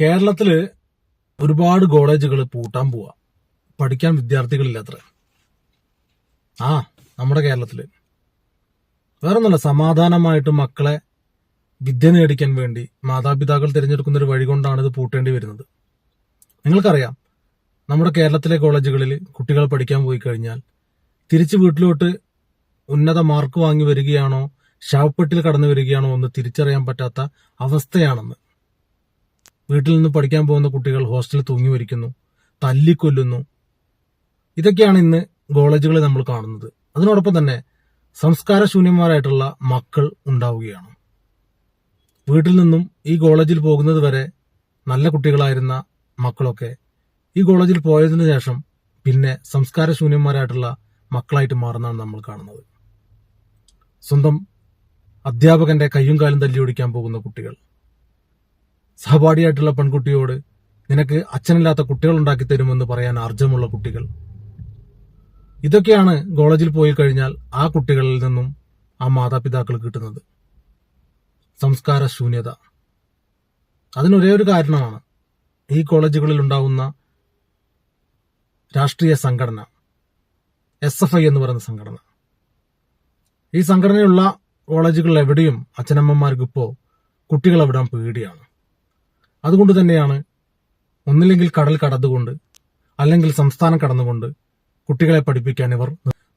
കേരളത്തിൽ ഒരുപാട് കോളേജുകൾ പൂട്ടാൻ പോവാ. പഠിക്കാൻ വിദ്യാർത്ഥികളില്ല അത്ര ആ നമ്മുടെ കേരളത്തിൽ. വേറൊന്നുമല്ല സമാധാനമായിട്ട് മക്കളെ വിദ്യ നേടിക്കാൻ വേണ്ടി മാതാപിതാക്കൾ തിരഞ്ഞെടുക്കുന്ന ഒരു വഴി കൊണ്ടാണ് ഇത് പൂട്ടേണ്ടി വരുന്നത്. നിങ്ങൾക്കറിയാം നമ്മുടെ കേരളത്തിലെ കോളേജുകളിൽ കുട്ടികൾ പഠിക്കാൻ പോയി കഴിഞ്ഞാൽ തിരിച്ച് വീട്ടിലോട്ട് ഉന്നത മാർക്ക് വാങ്ങി വരികയാണോ ശവപ്പെട്ടിൽ കടന്നു വരികയാണോ എന്ന് തിരിച്ചറിയാൻ പറ്റാത്ത അവസ്ഥയാണെന്ന്. വീട്ടിൽ നിന്ന് പഠിക്കാൻ പോകുന്ന കുട്ടികൾ ഹോസ്റ്റലിൽ തൂങ്ങി മരിക്കുന്നു തല്ലിക്കൊല്ലുന്നു. ഇതൊക്കെയാണ് ഇന്ന് കോളേജുകളിൽ നമ്മൾ കാണുന്നത്. അതിനോടൊപ്പം തന്നെ സംസ്കാരശൂന്യന്മാരായിട്ടുള്ള മക്കൾ ഉണ്ടാവുകയാണ്. വീട്ടിൽ നിന്നും ഈ കോളേജിൽ പോകുന്നത് വരെ നല്ല കുട്ടികളായിരുന്ന മക്കളൊക്കെ ഈ കോളേജിൽ പോയതിന് ശേഷം പിന്നെ സംസ്കാരശൂന്യന്മാരായിട്ടുള്ള മക്കളായിട്ട് മാറുന്നതാണ് നമ്മൾ കാണുന്നത്. സ്വന്തം അധ്യാപകന്റെ കയ്യും കാലും തല്ലി ഓടിക്കാൻ പോകുന്ന കുട്ടികൾ. സഹപാഠിയായിട്ടുള്ള പെൺകുട്ടിയോട് നിനക്ക് അച്ഛനില്ലാത്ത കുട്ടികൾ ഉണ്ടാക്കി തരുമെന്ന് പറയാൻ ആർജമുള്ള കുട്ടികൾ. ഇതൊക്കെയാണ് കോളേജിൽ പോയി കഴിഞ്ഞാൽ ആ കുട്ടികളിൽ നിന്നും ആ മാതാപിതാക്കൾ കിട്ടുന്നത്. സംസ്കാര ശൂന്യത. അതിനൊരേ ഒരു കാരണമാണ് ഈ കോളേജുകളിൽ ഉണ്ടാവുന്ന രാഷ്ട്രീയ സംഘടന എസ് എഫ് ഐ എന്ന് പറയുന്ന സംഘടന. ഈ സംഘടനയുള്ള കോളേജുകളിൽ എവിടെയും അച്ഛനമ്മമാർക്ക് ഇപ്പോൾ കുട്ടികളെ വിടാൻ പേടിയാണ്. അതുകൊണ്ട് തന്നെയാണ് ഒന്നില്ലെങ്കിൽ കടൽ കടന്നുകൊണ്ട് അല്ലെങ്കിൽ സംസ്ഥാനം കടന്നുകൊണ്ട് കുട്ടികളെ പഠിപ്പിക്കാൻ ഇവർ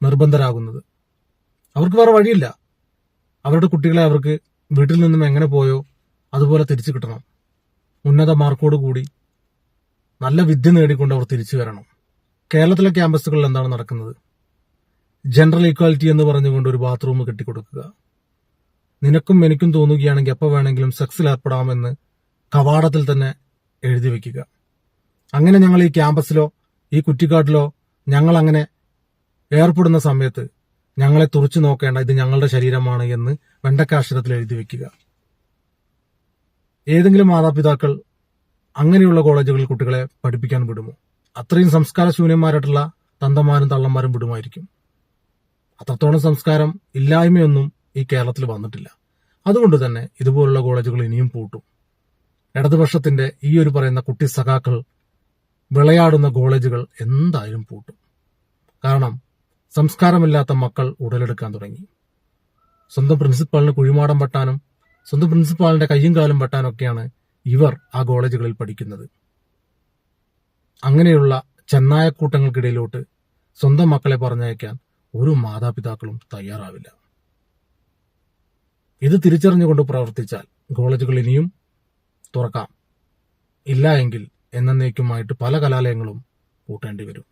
നിർബന്ധരാകുന്നത്. അവർക്ക് വേറെ വഴിയില്ല. അവരുടെ കുട്ടികളെ അവർക്ക് വീട്ടിൽ നിന്നും എങ്ങനെ പോയോ അതുപോലെ തിരിച്ചു കിട്ടണം. ഉന്നത മാർക്കോട് കൂടി നല്ല വിദ്യ നേടിക്കൊണ്ട് അവർ തിരിച്ചു വരണം. കേരളത്തിലെ ക്യാമ്പസുകളിൽ എന്താണ് നടക്കുന്നത്? ജനറൽ ഈക്വാലിറ്റി എന്ന് പറഞ്ഞുകൊണ്ട് ഒരു ബാത്റൂം കെട്ടിക്കൊടുക്കുക. നിനക്കും എനിക്കും തോന്നുകയാണെങ്കിൽ എപ്പോൾ വേണമെങ്കിലും സെക്സിൽ ഏർപ്പെടാമെന്ന് കവാടത്തിൽ തന്നെ എഴുതി വയ്ക്കുക അങ്ങനെ ഞങ്ങൾ ഈ ക്യാമ്പസിലോ ഈ കുറ്റിക്കാട്ടിലോ ഞങ്ങൾ അങ്ങനെ ഏർപ്പെടുന്ന സമയത്ത് ഞങ്ങളെ തുറച്ചു നോക്കേണ്ട ഇത് ഞങ്ങളുടെ ശരീരമാണ് എന്ന് വെണ്ടക്കാക്ഷരത്തിൽ എഴുതി വയ്ക്കുക ഏതെങ്കിലും മാതാപിതാക്കൾ അങ്ങനെയുള്ള കോളേജുകളിൽ കുട്ടികളെ പഠിപ്പിക്കാൻ വിടുമോ? അത്രയും സംസ്കാര ശൂന്യന്മാരായിട്ടുള്ള തന്തമാരും തള്ളന്മാരും വിടുമായിരിക്കും. അത്രത്തോളം സംസ്കാരം ഇല്ലായ്മയൊന്നും ഈ കേരളത്തിൽ വന്നിട്ടില്ല. അതുകൊണ്ട് തന്നെ ഇതുപോലുള്ള കോളേജുകൾ ഇനിയും പൂട്ടും. ഇടതുപക്ഷത്തിന്റെ ഈ ഒരു പറയുന്ന കുട്ടി സഖാക്കൾ വിളയാടുന്ന കോളേജുകൾ എന്തായാലും പൂട്ടും. കാരണം സംസ്കാരമില്ലാത്ത മക്കൾ ഉടലെടുക്കാൻ തുടങ്ങി. സ്വന്തം പ്രിൻസിപ്പാളിന് കുഴിമാടം വെട്ടാനും സ്വന്തം പ്രിൻസിപ്പാളിന്റെ കയ്യും കാലും വെട്ടാനൊക്കെയാണ് ഇവർ ആ കോളേജുകളിൽ പഠിക്കുന്നത്. അങ്ങനെയുള്ള ചെന്നായക്കൂട്ടങ്ങൾക്കിടയിലോട്ട് സ്വന്തം മക്കളെ പറഞ്ഞയക്കാൻ ഒരു മാതാപിതാക്കളും തയ്യാറാവില്ല. ഇത് തിരിച്ചറിഞ്ഞുകൊണ്ട് പ്രവർത്തിച്ചാൽ കോളേജുകൾ ഇനിയും തുറക്കാം. ഇല്ല എങ്കിൽ എന്നേക്കുമായിട്ട് പല കലാലയങ്ങളും പൂട്ടേണ്ടി വരും